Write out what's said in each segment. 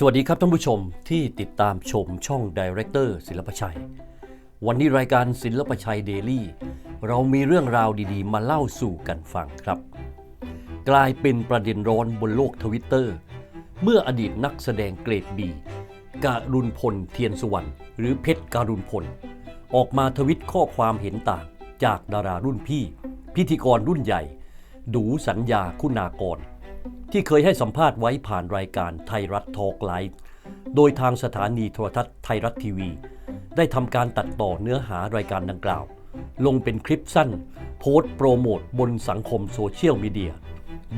สวัสดีครับท่านผู้ชมที่ติดตามชมช่องดีเรคเตอร์ศิลปชัย วันนี้รายการศิลปชัยเดลี่ เรามีเรื่องราวดีๆ มาเล่าสู่กันฟังครับ กลายเป็นประเด็นร้อนบนโลกทวิตเตอร์เมื่ออดีตนักแสดงเกรดบีการุณพลเทียนสุวรรณหรือเพชรการุณพล ออกมาทวิตข้อความเห็นต่างจากดารารุ่นพี่ พิธีกรรุ่นใหญ่ ดูสัญญาคุณากร ที่เคยให้สัมภาษณ์ไว้ผ่านรายการไทยรัฐทอล์กไลฟ์โดยทางสถานีโทรทัศน์ไทยรัฐทีวี ได้ทำการตัดต่อเนื้อหารายการดังกล่าว ลงเป็นคลิปสั้น โพสต์โปรโมทบนสังคมโซเชียลมีเดีย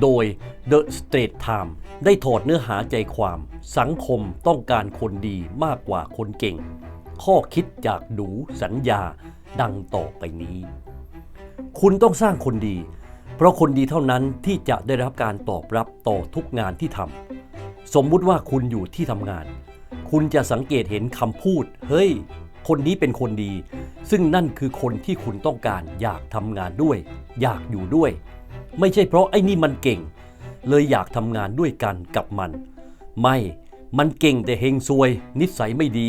โดย The Straight Time ได้ถอดเนื้อหาใจความ สังคมต้องการคนดีมากกว่าคนเก่ง ข้อคิดจากดูสัญญาดังต่อไปนี้ คุณต้องสร้างคนดี เพราะคนดีเท่านั้นที่จะได้รับการตอบรับต่อทุกงานที่ทำสมมุติว่าคุณอยู่ที่ทำงาน คุณจะสังเกตเห็นคำพูด เฮ้ย คนนี้เป็นคนดี ซึ่งนั่นคือคนที่คุณต้องการอยากทำงานด้วย อยากอยู่ด้วย ไม่ใช่เพราะไอ้นี่มันเก่ง เลยอยากทำงานด้วยกันกับมัน ไม่มันเก่งแต่เฮงซวย นิสัยไม่ดี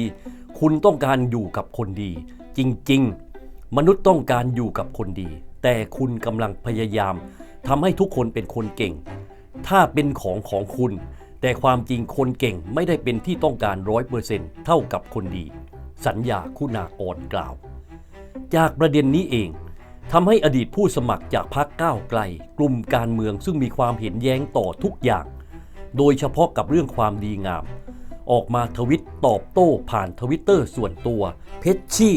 คุณต้องการอยู่กับคนดี จริง ๆ มนุษย์ต้องการอยู่กับคนดี แต่คุณกำลังพยายามทำให้ทุกคนเป็นคนเก่ง ถ้าเป็นของของคุณ แต่ความจริงคนเก่งไม่ได้เป็นที่ต้องการร้อยเปอร์เซ็นต์เท่ากับคนดี สัญญาคุณากรกล่าว จากประเด็นนี้เองทำให้อดีตผู้สมัครจากพรรคก้าวไกล กลุ่มการเมืองซึ่งมีความเห็นแย้งต่อทุกอย่าง โดยเฉพาะกับเรื่องความดีงาม ออกมาทวิตตอบโต้ผ่านทวิตเตอร์ส่วนตัว เพชรชี่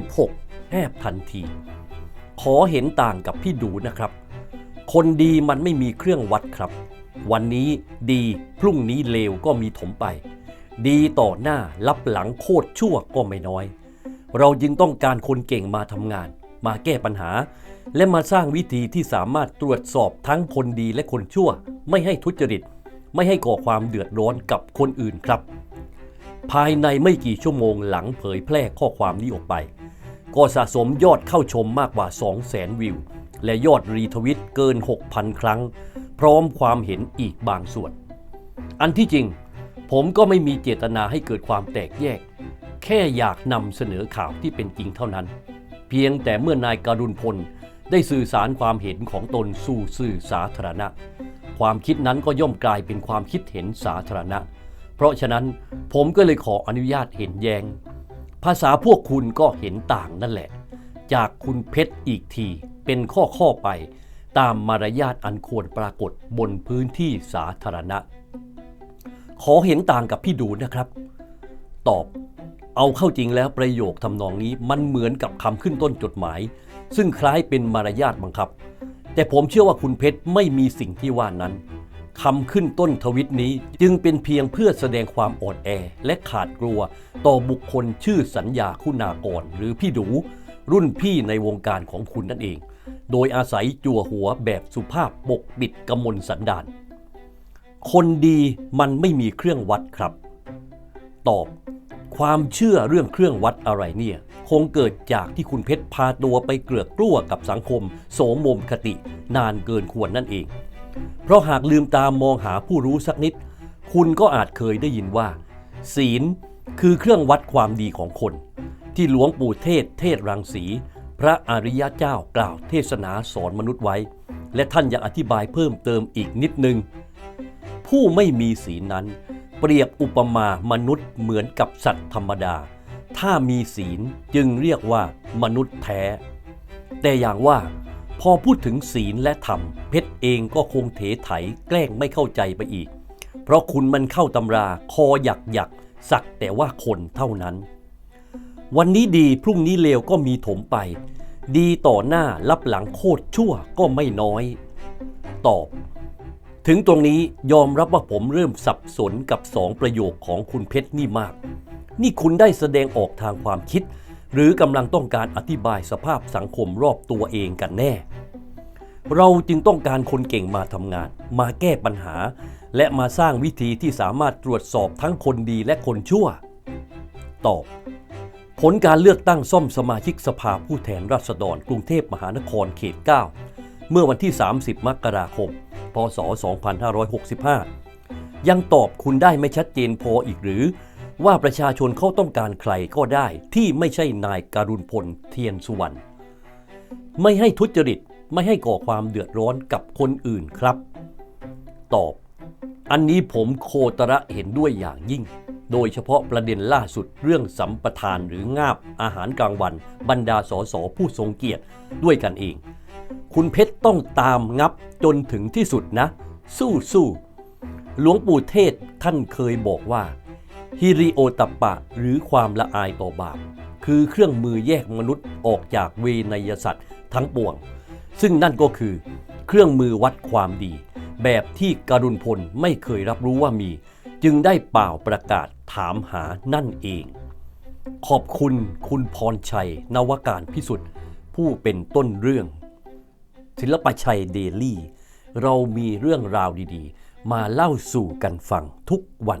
66 แอบทันที ขอเห็นต่างกับพี่ดูนะครับ คนดีมันไม่มีเครื่องวัดครับ วันนี้ดีพรุ่งนี้เลวก็มีถมไป ดีต่อหน้ารับหลังโคตรชั่วก็ไม่น้อย เราจึงต้องการคนเก่งมาทำงาน มาแก้ปัญหา และมาสร้างวิธีที่สามารถตรวจสอบทั้งคนดีและคนชั่ว ไม่ให้ทุจริต ไม่ให้ก่อความเดือดร้อนกับคนอื่นครับ ภายในไม่กี่ชั่วโมงหลังเผยแพร่ข้อความนี้ออกไป ก็สะสมยอดเข้าชมมากกว่า 200,000 วิว และยอดรีทวิตเกิน 6,000 ครั้ง พร้อมความเห็นอีกบางส่วน อันที่จริง ผมก็ไม่มีเจตนาให้เกิดความแตกแยก แค่อยากนำเสนอข่าวที่เป็นจริงเท่านั้น เพียงแต่เมื่อนายการุณพลได้สื่อสารความเห็นของตนสู่สื่อสาธารณะ ความคิดนั้นก็ย่อมกลายเป็นความคิดเห็นสาธารณะ เพราะฉะนั้นผมก็เลยขออนุญาตเห็นแยง ภาษาพวกคุณก็เห็นต่างนั่นแหละ จากคุณเพชรอีกทีเป็นข้อข้อไป ตามมารยาทอันควรปรากฏบนพื้นที่สาธารณะ ขอเห็นต่างกับพี่ดูนะครับ ตอบเอาเข้าจริงแล้วประโยคทำนองนี้มันเหมือนกับคำขึ้นต้นจดหมาย ซึ่งคล้ายเป็นมารยาทบังคับ แต่ผมเชื่อว่าคุณเพชรไม่มีสิ่งที่ว่านั้น คำขึ้นต้นทวิตนี้จึงเป็นเพียงเพื่อแสดงความอ่อนแอและขาดกลัว ต่อบุคคลชื่อสัญญาคุณากร หรือพี่ดู รุ่นพี่ในวงการของคุณนั่นเอง โดยอาศัยจั่วหัวแบบสุภาพปกปิดกมลสันดาน คนดีมันไม่มีเครื่องวัดครับ ตอบ ความเชื่อเรื่องเครื่องวัดอะไรเนี่ยคงเกิดจากที่คุณเพชรพาตัวไปเกลือกกลั้วกับสังคม โสมมคติ นานเกินควรนั่นเอง เพราะหากลืมตามมองหาผู้รู้สักนิด คุณก็อาจเคยได้ยินว่า ศีลคือเครื่องวัดความดีของคน ที่หลวงปู่เทศ เทศรังสี พระอริยะเจ้ากล่าวเทศนาสอนมนุษย์ไว้ และท่านยังอธิบายเพิ่มเติมอีกนิดนึง ผู้ไม่มีศีลนั้น เปรียบอุปมามนุษย์เหมือนกับสัตว์ธรรมดา ถ้ามีศีลจึงเรียกว่ามนุษย์แท้ แต่อย่างว่า พอพูดถึงศีลและธรรม เพชรเองก็คงเถไถแกล้งไม่เข้าใจไปอีก เพราะคุณมันเข้าตำราคอหยักหยักสักแต่ว่าคนเท่านั้น วันนี้ดีพรุ่งนี้เลวก็มีถมไป ดีต่อหน้ารับหลังโคตรชั่วก็ไม่น้อย ตอบ ถึงตรงนี้ยอมรับว่าผมเริ่มสับสนกับสองประโยคของคุณเพชรนี่มาก นี่คุณได้แสดงออกทางความคิด หรือกำลังต้องการอธิบายสภาพสังคมรอบตัวเองกันแน่ เราจึงต้องการคนเก่งมาทำงาน มาแก้ปัญหา และมาสร้างวิธีที่สามารถตรวจสอบทั้งคนดีและคนชั่ว ตอบ ผลการเลือกตั้งซ่อมสมาชิกสภาผู้แทนราษฎรกรุงเทพมหานครเขต 9 เมื่อวันที่ 30 มกราคม พศ 2565 ยังตอบคุณได้ไม่ชัดเจนพออีกหรือ ว่าประชาชนเขาต้องการใครก็ได้ที่ไม่ใช่นายการุณพลเทียนสุวรรณไม่ให้ทุจริตไม่ให้ก่อความเดือดร้อนกับคนอื่นครับ ตอบ อันนี้ผมโคตระเห็นด้วยอย่างยิ่ง โดยเฉพาะประเด็นล่าสุดเรื่องสัมปทานหรืองาบอาหารกลางวัน บรรดาสสผู้ทรงเกียรติด้วยกันเอง คุณเพชรต้องตามงับจนถึงที่สุดนะ สู้สู้หลวงปู่เทศท่านเคยบอกว่า ฮิริโอตัปปะ หรือความละอายต่อบาป คือเครื่องมือแยกมนุษย์ออกจากเวนยสัตว์ทั้งปวง ซึ่งนั่นก็คือเครื่องมือวัดความดี แบบที่การุณพลไม่เคยรับรู้ว่ามี จึงได้เป่าประกาศถามหานั่นเอง ขอบคุณคุณพรชัย นวการพิสุทธิ์ ผู้เป็นต้นเรื่อง ศิลปชัยเดลี่ เรามีเรื่องราวดีๆ มาเล่าสู่กันฟังทุกวัน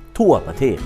ทั่วประเทศ